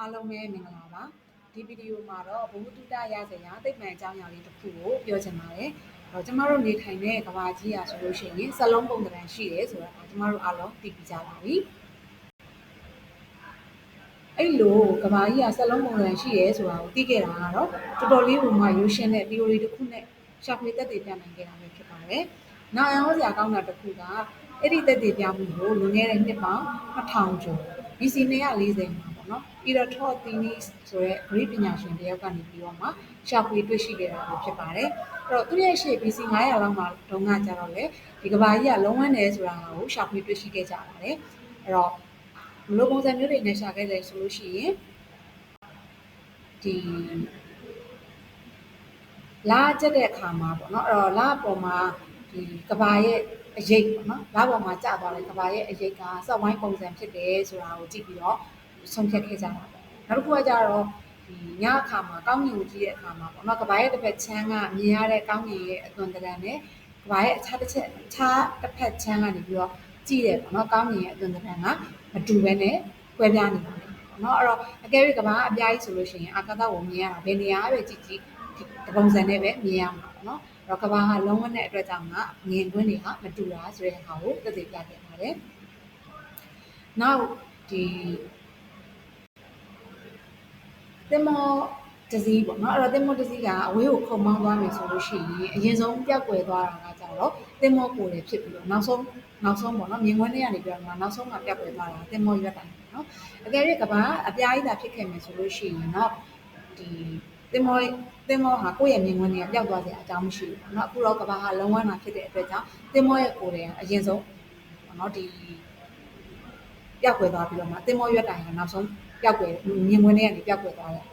အားလုံးပဲမင်္ဂလာပါဒီဗီဒီယိုမှာတော့ဘုံတုတရစရာသိပ္ပံအကြောင်းအရာလေးတစ်ခုကိုပြောချင်ပါတယ်။တော့ကျမတို့နေထိုင်တဲ့ကဘာကြီးอ่ะဆိုလို့ရှိရင်စလုံးပုံသဏ္ဍာန်ရှိတယ်ဆိုတာကကျမတို့အားလုံးသိပြီးကြပါပြီ။အဲ့လိုကဘာကြီးอ่ะစလုံးပုံသဏ္ဍာန်ရှိတယ်ဆိုတာကိုသိခဲ့တာကတော့တော်တော်လေးပုံမှရိုးရှင်းတဲ့ theory တစ်ခုနဲ့ရှာဖွေသက်သေပြနိုင်ခဲ့တာပဲဖြစ်ပါတယ်။နောက်အောင်စရာကောင်းတာတစ်ခုကအဲ့ဒီသက်သေပြမှုကိုလွန်ခဲ့တဲ့နှစ်ပေါင်း2000ကျော် BC 240မှာ ပေါ့နော် Eratosthenes ဆိုတဲ့ Greek ပညာရှင်တယောက်ကနေပြီးတော့မှရှာဖွေတွေ့ရှိခဲ့တာပဲဖြစ်ပါတယ်။အဲ့တော့သူရဲ့ရှေ့ BC 900လောက်မှာတုန်းကကြတော့လေဒီကဘာကြီးကလုံးဝနေဆိုတာကိုရှာဖွေတွေ့ရှိခဲ့ကြပါတယ်။အဲ့တော့ဘလိုပုံစံမျိုးတွေနဲ့ရှာခဲ့လဲဆိုလို့ရှိရင်ဒီလာကျက်တဲ့အခါမှာပေါ့နော်အဲ့တော့လာပေါ်မှာဒီကဘာရဲ့အရေးပေါ့နော်လာပေါ်မှာကျသွားတဲ့ကဘာရဲ့အရေးကစက်ဝိုင်းပုံစံဖြစ်တယ်ဆိုတာကိုကြည့်ပြီးတော့ ဆုံးဖြတ်ခဲ့ကြတာပေါ့နောက်တစ်ခုကကြတော့ဒီညအခါမှာကောင်းကင်ကိုကြည့်တဲ့အခါမှာပေါ့နော်ကဘာရဲ့တစ်ဖက်ချမ်းကမြင်ရတဲ့ကောင်းကင်ရဲ့အသွင်သဏ္ဍာန်နဲ့ကဘာရဲ့အခြားတစ်ချက်အခြားတစ်ဖက်ချမ်းကနေပြီးတော့ကြည့်တယ်ပေါ့နော်ကောင်းကင်ရဲ့အသွင်သဏ္ဍာန်ကမတူဘဲနဲ့ကွဲပြားနေပါတယ်ပေါ့နော်အဲ့တော့အကယ်၍ကဘာအပြားကြီးဆိုလို့ရှိရင်အာကာသကိုမြင်ရတာဘယ်နေရာပဲကြည့်ကြည့်ဒီပုံစံနဲ့ပဲမြင်ရမှာပေါ့နော်အဲ့တော့ကဘာဟာလုံးဝတဲ့အတွက်ကြောင့်ကမြင်ကွင်းတွေကမတူတာဆိုတဲ့ဟာကိုသိသိပြခဲ့ပါတယ်နောက်ဒီ တင်မောတစည်းပေါ့နော်အဲ့တော့တင်မောတစည်းကအဝေးကိုခုံမောင်းသွားမယ်ဆိုလို့ရှိရင်အရင်ဆုံးပြက်ကွယ်သွားတာကကြတော့တင်မောကိုယ်လည်းဖြစ်ပြီးတော့နောက်ဆုံးနောက်ဆုံးပေါ့နော်မြင်ကွင်းတွေကနေပြောတော့နောက်ဆုံးကပြက်ကွယ်သွားတာတင်မောရွက်တိုင်ပေါ့နော်အကယ်၍ကဘာအပြားကြီးသာဖြစ်ခဲ့မယ်ဆိုလို့ရှိရင်တော့ဒီတင်မောတင်မောဟာကိုယ့်ရဲ့မြင်ကွင်းတွေကပျောက်သွားစရာအကြောင်းမရှိဘူးပေါ့နော်အခုတော့ကဘာဟာလုံးဝနာဖြစ်တဲ့အတွက်ကြောင့်တင်မောရဲ့ကိုယ်တွေကအရင်ဆုံးပေါ့နော်ဒီပျောက်ကွယ်သွားပြီးတော့မှတင်မောရွက်တိုင်ကနောက်ဆုံး ပျောက်ကွယ်မြင်ကွင်းတွေကနေပျောက်ကွယ်သွားတယ်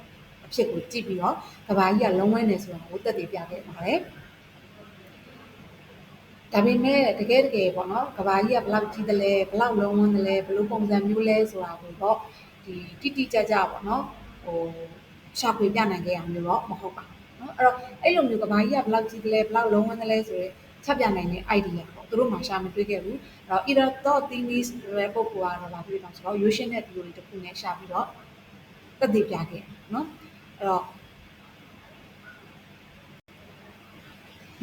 အဖြစ်ကိုကြည့်ပြီးတော့ကဘာကြီးကလုံးဝနေဆိုတာကိုတက်တည်ပြခဲ့ပါတယ်ဒါပေမဲ့တကယ်တကယ်ပေါ့နော်ကဘာကြီးကဘလောက်ကြီးတယ်လဲဘလောက်လုံးဝန်းတယ်လဲဘလို့ပုံစံမျိုးလဲဆိုတာကိုတော့ဒီတိတိကျကျပေါ့နော်ဟိုရှာဖွေပြနိုင်ခဲ့ရမျိုးတော့မဟုတ်ပါဘူးเนาะအဲ့တော့အဲ့လိုမျိုးကဘာကြီးကဘလောက်ကြီးတယ်လဲဘလောက်လုံးဝန်းတယ်လဲဆိုရဲ ချက်ပြနိုင်တဲ့ idea ပေါ့သူတို့မှရှာမတွေ့ခဲ့ဘူးအဲ့တော့ Eratosthenes ဆိုတဲ့ပုဂ္ဂိုလ်ကတော့ဘာဖြစ်လဲဆိုတော့ Euclid နဲ့ theory တစ်ခုနဲ့ရှာပြီးတော့သက်သေပြခဲ့เนาะအဲ့တော့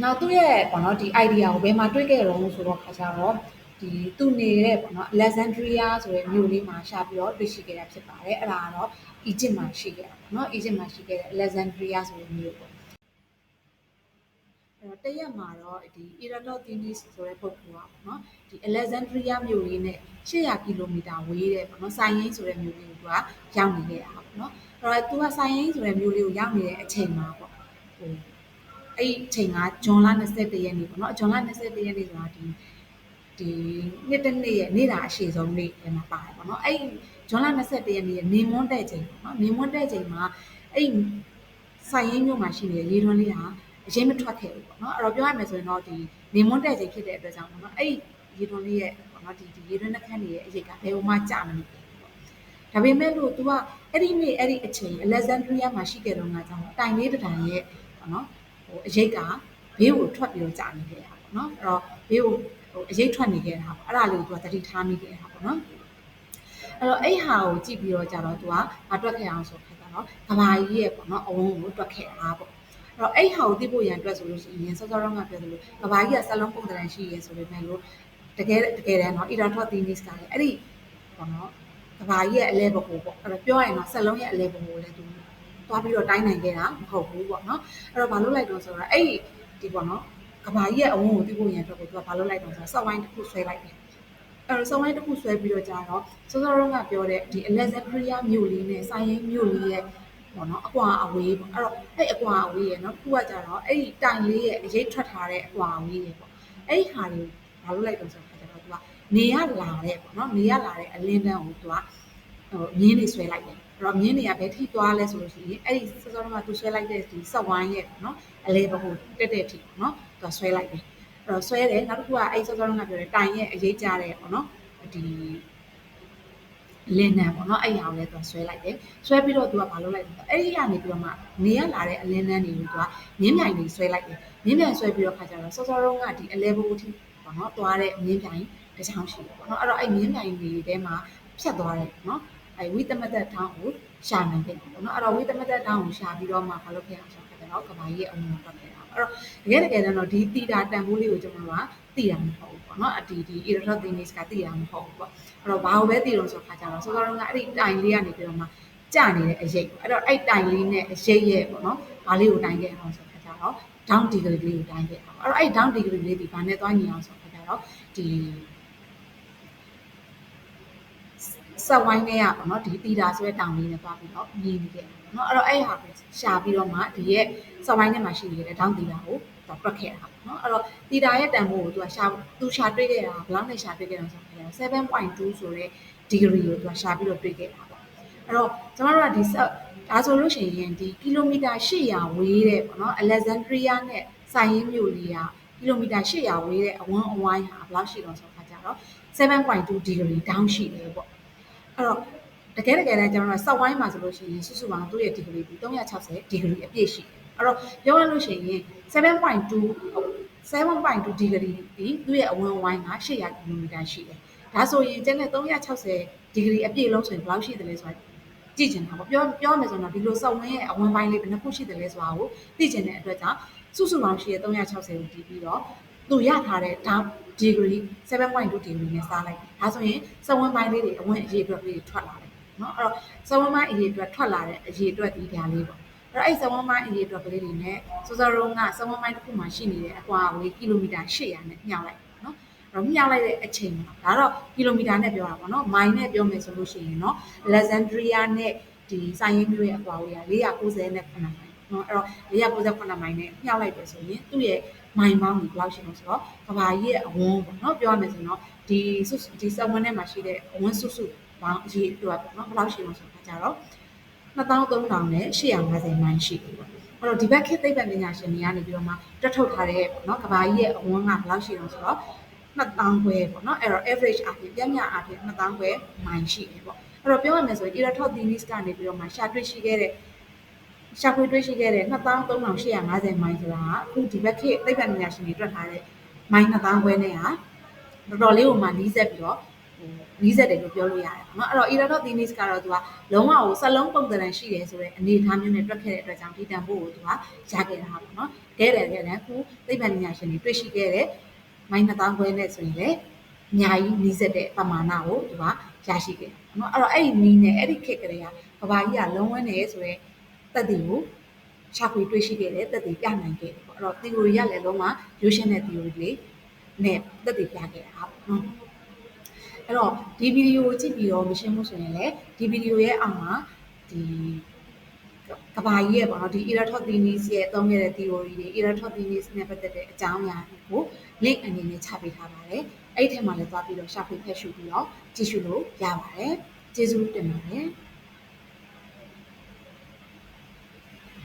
နောက်သူ့ရဲ့ပေါ့နော်ဒီ idea ကိုဘယ်မှာတွေ့ခဲ့တော့ဆိုတော့ခါကြတော့ဒီသူနေတဲ့ပေါ့နော် Alexandria ဆိုတဲ့မြို့လေးမှာရှာပြီးတော့တွေ့ရှိခဲ့တာဖြစ်ပါတယ်အဲ့ဒါကတော့ Egypt မှာရှိခဲ့တာပေါ့နော် Egypt မှာရှိခဲ့တဲ့ Alexandria ဆိုတဲ့မြို့ပေါ့အဲ့ တော့တရက်မှာတော့ဒီ Eratosthenes ဆိုတဲ့ပုဂ္ဂိုလ်ကပေါ့နော်ဒီ Alexandria မြို့လေးနဲ့800ကီလိုမီတာဝေးတဲ့ပေါ့နော်စိုင်းရင်းဆိုတဲ့မြို့လေးကိုသူကရောက်နေခဲ့တာပေါ့နော်အဲ့တော့သူကစိုင်းရင်းဆိုတဲ့မြို့လေးကိုရောက်နေတဲ့အချိန်မှာပေါ့ဟိုအဲ့ဒီအချိန်ကဂျွန်လ21ရက်နေ့ပေါ့နော်ဂျွန်လ21ရက်နေ့ဆိုတာဒီဒီနှစ်တစ်နေ့ရဲ့နေ့တာအရှိဆုံးနေ့ထဲမှာပါတယ်ပေါ့နော်အဲ့ဂျွန်လ21ရက်နေ့ရဲ့နေမွန်းတဲ့ချိန်ပေါ့နော်နေမွန်းတဲ့ချိန်မှာအဲ့ဆိုင်ရင်းမြို့မှာရှိနေတဲ့ရေထွန်းလေးဟာ အရင်မထွက်ခဲ့ဘူးပေါ့နော်အဲ့တော့ပြောရမယ်ဆိုရင်တော့ဒီနေမွန်းတဲ့ချိန်ဖြစ်တဲ့အတွက်ကြောင့်ပေါ့နော်အဲ့ရေထွန်းလေးရဲ့ပေါ့နော်ဒီဒီရေထွန်းနှက်ခမ်းတွေရဲ့အရေးကဘယ်ဟိုမှကြာမနေဘူးဒါပေမဲ့လို့ तू ကအဲ့ဒီနေ့အဲ့ဒီအချိန် Alexandria မှာရှိခဲ့တော့ငါကြောင့်တိုင်လေးတတိုင်ရဲ့ပေါ့နော်ဟိုအရေးကဘေးကိုထွက်ပြီးတော့ကြာနေခဲ့တာပေါ့နော်အဲ့တော့ဘေးကိုဟိုအရေးထွက်နေခဲ့တာပေါ့အဲ့ဒါလေးကို तू ကတတိထားမိခဲ့တာပေါ့နော်အဲ့တော့အဲ့ဟာကိုကြည့်ပြီးတော့ကြာတော့ तू ကမတွက်ခဲ့အောင်ဆိုခါကြတော့ကဘာကြီးရဲ့ပေါ့နော်အဝန်းကိုတွက်ခဲ့တာပေါ့အဲ့ တော့အဲ့ဟာကိုသိဖို့ရန်အတွက်ဆိုလို့ရှိရင်စောစောတော့ငါပြောသလိုကဘာကြီးကစလုံးပုံသဏ္ဍာန်ရှိရဲဆိုပေမဲ့လို့တကယ်တကယ်တမ်းတော့ Eratosthenes ကလည်းအဲ့ဒီပေါ့နော်ကဘာကြီးရဲ့အလဲဘကိုပေါ့အဲ့တော့ပြောရရင်တော့ဆက်လုံးရဲ့အလဲဘကိုလည်းသူသွားပြီးတော့တိုင်းနိုင်ခဲ့တာမဟုတ်ဘူးပေါ့နော်အဲ့တော့ဘာလို့လိုက်တော့ဆိုတော့အဲ့ဒီပေါ့နော်ကဘာကြီးရဲ့အဝန်းကိုသိဖို့ရန်အတွက်ကိုသူကဘာလို့လိုက်တော့ဆိုတော့စောက်ဝိုင်းတစ်ခုဆွဲလိုက်တယ်အဲ့တော့စောက်ဝိုင်းတစ်ခုဆွဲပြီးတော့ကြာတော့စောစောတော့ကပြောတဲ့ဒီ Alexandria မြို့လေးနဲ့ဆိုင်ရင်မြို့လေးရဲ့ ပေါ့နော်အကွာအဝေးပေါ့အဲ့တော့အဲ့အကွာအဝေးရဲ့နော်ခုကကြတော့အဲ့ဒီတိုင်လေးရဲ့အရေးထွက်ထားတဲ့အကွာအဝေးရဲ့ပေါ့အဲ့ဒီဟာတွေဘာလို့လိုက်တော့ဆိုတော့သူကနေရလာတဲ့ပေါ့နော်နေရလာတဲ့အလင်းတန်းကိုသူကဟိုမြင်းနေဆွဲလိုက်တယ်အဲ့တော့မြင်းတွေကဘယ်ထိသွားလဲဆိုလို့ရှိရင်အဲ့ဒီစောစောကသူဆွဲလိုက်တဲ့ဒီဆက်ဝိုင်းရဲ့ပေါ့နော်အလဲဘကိုတက်တဲ့ထိပေါ့နော်သူဆွဲလိုက်တယ်အဲ့တော့ဆွဲတယ်နောက်တစ်ခုကအဲ့စောစောကပြောတယ်တိုင်ရဲ့အရေးကြတဲ့ပေါ့နော်ဒီ လင်းနံပေါ့နော်အဲ့ဟာကိုလည်းသူဆွဲလိုက်တယ်ဆွဲပြီးတော့သူကဘာလုပ်လိုက်လဲအဲ့ဒီကနေပြီးတော့မှနေရလာတဲ့အလင်းနန်းတွေကိုသူကမြင်းမြိုင်တွေဆွဲလိုက်တယ်မြင်းမြိုင်ဆွဲပြီးတော့ခါကြတော့စောစောတုန်းကဒီအလဲဘကိုထိပေါ့နော်သွားတဲ့မြင်းမြိုင်တစ်ချောင်းရှိတယ်ပေါ့နော်အဲ့တော့အဲ့မြင်းမြိုင်တွေထဲမှာဖြတ်သွားတယ်ပေါ့နော်အဲဝိသမတထောင်းကိုရှာနိုင်ခဲ့တယ်ပေါ့နော်အဲ့တော့ဝိသမတထောင်းကိုရှာပြီးတော့မှမလုပ်ခဲ့အောင်ဆို တော့ကဘာကြီးရဲ့အုံနဲ့တွက်ခဲ့တာပေါ့အဲ့တော့တကယ်တကယ်တော့ဒီတီတာတန်ဖိုးလေးကိုကျွန်တော်တို့ကသိတာမဟုတ်ဘူးပေါ့နော်အဒီဒီ erotothenes ကသိတာမဟုတ်ဘူးပေါ့အဲ့တော့ဘာလို့ပဲသိတော့ဆိုခါကြတော့ဆိုတော့ကအဲ့ဒီတိုင်လေးကနေပြီးတော့မှကြာနေတဲ့အရေးပေါ့အဲ့တော့အဲ့တိုင်လေးနဲ့အရေးရဲ့ပေါ့နော်ဘာလေးကိုတိုင်ခဲ့အောင်ဆိုခါကြတော့ down degree လေးကိုတိုင်ခဲ့အောင်အဲ့တော့အဲ့ down degree လေးဒီဘာနဲ့တွားညီအောင်ဆိုခါကြတော့ဒီ ဆက်ဝိုင်းနဲ့ရပေါ့နော်ဒီတီတာဆိုတဲ့တောင်လေးနဲ့တွားပြီးတော့မြည်နေခဲ့เนาะအဲ့တော့အဲ့ဟာကိုရှာပြီးတော့မှဒီရဲ့ဆက်ဝိုင်းထဲမှာရှိနေတဲ့တောင်တီတာကိုတော့ပြတ်ခဲ့တာเนาะအဲ့တော့တီတာရဲ့တန်ဖိုးကိုသူကရှာသူရှာတွေ့ခဲ့တာဘယ်လောက်နဲ့ရှာတွေ့ခဲ့တာဆိုတော့7.2ဆိုတဲ့ degree ကိုသူကရှာပြီးတော့တွေ့ခဲ့တာပေါ့အဲ့တော့ကျွန်တော်တို့ကဒီဆက်ဒါဆိုလို့ရှိရင်ဒီကီလိုမီတာ800ဝေးတဲ့ပေါ့နော် Alexandria နဲ့ဆိုင်ရင်းမြို့လေးကကီလိုမီတာ800ဝေးတဲ့အဝန်းအဝိုင်းဟာဘယ်လောက်ရှိတော့ဆိုခါကြတော့ 7.2 degree down ရှိတယ်ပေါ့အဲ့တော့တကယ်တကယ်လည်းကျွန်တော်တို့စက်ဝိုင်းမှာဆိုလို့ရှိရင်စုစုပေါင်းသူ့ရဲ့ degree ပြီး360 degree အပြည့်ရှိတယ်အဲ့တော့ပြောရလို့ရှိရင်7.2 7.2 degree ဒီသူ့ရဲ့အဝန်းအဝိုင်းက800 km ရှိတယ်ဒါဆိုရင်ကျန်တဲ့360 degree အပြည့်လုံးဆိုရင်ဘယ်လောက်ရှိတယ်လဲဆိုတာကြည့်ချင်တာပေါ့ပြောပြောမယ်ဆိုတော့ဒီလိုစောက်ဝင်းရဲ့အဝန်းပိုင်းလေးဘယ်နှခုရှိတယ်လဲဆိုတာကိုသိချင်တဲ့အတွက်ကြောင့်စုစုပေါင်းရှိတဲ့360ကိုတီးပြီးတော့ သူရထားတဲ့ဒါဒီဂရီ7.2ဒီဂရီနဲ့စားလိုက်ဒါဆိုရင်စဝန်းပိုင်းလေးတွေအဝင်အရေအတွက်လေးထွက်လာတယ်နော်အဲ့တော့စဝန်းပိုင်းအရေအတွက်ထွက်လာတဲ့အရေအတွက်ဒီဒါလေးပေါ့အဲ့တော့အဲ့စဝန်းပိုင်းအရေအတွက်ကလေးတွေနဲ့စောစောရုံးကစဝန်းပိုင်းတစ်ခုမှရှိနေတဲ့အကွာအဝေးကီလိုမီတာ800နဲ့ညှောက်လိုက်နော်အဲ့တော့ညှောက်လိုက်တဲ့အချိန်မှာဒါတော့ကီလိုမီတာနဲ့ပြောတာပေါ့နော်မိုင်နဲ့ပြောမယ်ဆိုလို့ရှိရင်နော် Alexandria နဲ့ဒီဆိုင်ရင်မြို့ရဲ့အကွာအဝေးက490နဲ့ခဏ နော်အဲ့တော့498မိုင်နဲ့မြှောက်လိုက်တယ်ဆိုရင်သူ့ရဲ့မိုင်ပေါင်းကိုဘယ်လောက်ရှိလို့ဆိုတော့ကဘာကြီးရဲ့အဝန်းပေါ့နော်ပြောရမယ်ဆိုရင်တော့ဒီဒီဆက်ဝန်းထဲမှာရှိတဲ့အဝန်းစုစုပေါင်းအရေးပြောရပေါ့နော်ဘယ်လောက်ရှိလို့ဆိုတော့ကြတော့2300နဲ့850မိုင်ရှိတယ်ပေါ့အဲ့တော့ဒီဘက်ခေတ်သိပ္ပံပညာရှင်တွေကနေပြီးတော့မှတွက်ထုတ်ထားတဲ့ပေါ့နော်ကဘာကြီးရဲ့အဝန်းကဘယ်လောက်ရှိလို့ဆိုတော့2000ခွဲပေါ့နော်အဲ့တော့ average အပြင်ပြမျှအပြင်2000ခွဲမိုင်ရှိတယ်ပေါ့အဲ့တော့ပြောရမယ်ဆိုရင် electro theories ကနေပြီးတော့မှရှာတွေ့ရှိခဲ့တဲ့ ရှာဖွေတွေ့ရှိခဲ့တဲ့2350မိုင်ဆိုတာကအခုဒီဘက်ခေတ်သိပ္ပံပညာရှင်တွေတွက်ထားတဲ့မိုင်2000ခွဲနဲ့ဟာတော်တော်လေးကိုမှနီးစပ်ပြီးတော့နီးစပ်တယ်လို့ပြောလို့ရတယ်ပေါ့နော်အဲ့တော့ eratosthenes ကတော့သူကလုံးဝကိုစလုံးပုံသဏ္ဍာန်ရှိတယ်ဆိုတဲ့အနေအထားမျိုးနဲ့တွက်ခဲ့တဲ့အတွက်ကြောင့်ဒီတန်ဖိုးကိုသူကရခဲ့တာပေါ့နော်တကယ်တယ်တကယ်တယ်ခုသိပ္ပံပညာရှင်တွေတွေ့ရှိခဲ့တဲ့မိုင်း2000ခွဲနဲ့ဆိုရင်လည်းအများကြီးနီးစပ်တဲ့ပမာဏကိုသူကရရှိခဲ့တယ်ပေါ့နော်အဲ့တော့အဲ့ဒီနီးနဲ့အဲ့ဒီခက်ကလေးကကဘာကြီးကလုံးဝနေဆိုတဲ့ တက်တီကိုရှာဖွေတွေ့ရှိခဲ့တဲ့တက်တီပြနိုင်ခဲ့တယ်ပေါ့အဲ့တော့ theory ကလည်းလုံးဝရိုးရှင်းတဲ့ theory လေးနဲ့တက်တီပြခဲ့တာပေါ့နော်အဲ့တော့ဒီဗီဒီယိုကိုကြည့်ပြီးတော့မရှင်းဘူးဆိုရင်လည်းဒီဗီဒီယိုရဲ့အောက်မှာဒီကဘာကြီးရဲ့ပေါ့နော်ဒီ eratosthenes ရဲ့သုံးခဲ့တဲ့ theory တွေ eratosthenes နဲ့ပတ်သက်တဲ့အကြောင်းအရာတွေကို link အနေနဲ့ချပေးထားပါတယ်အဲ့ဒီထဲမှာလည်းသွားပြီးတော့ရှာဖွေဖတ်ရှုပြီးတော့ကြည့်ရှုလို့ရပါတယ်ကျေးဇူးတင်ပါတယ်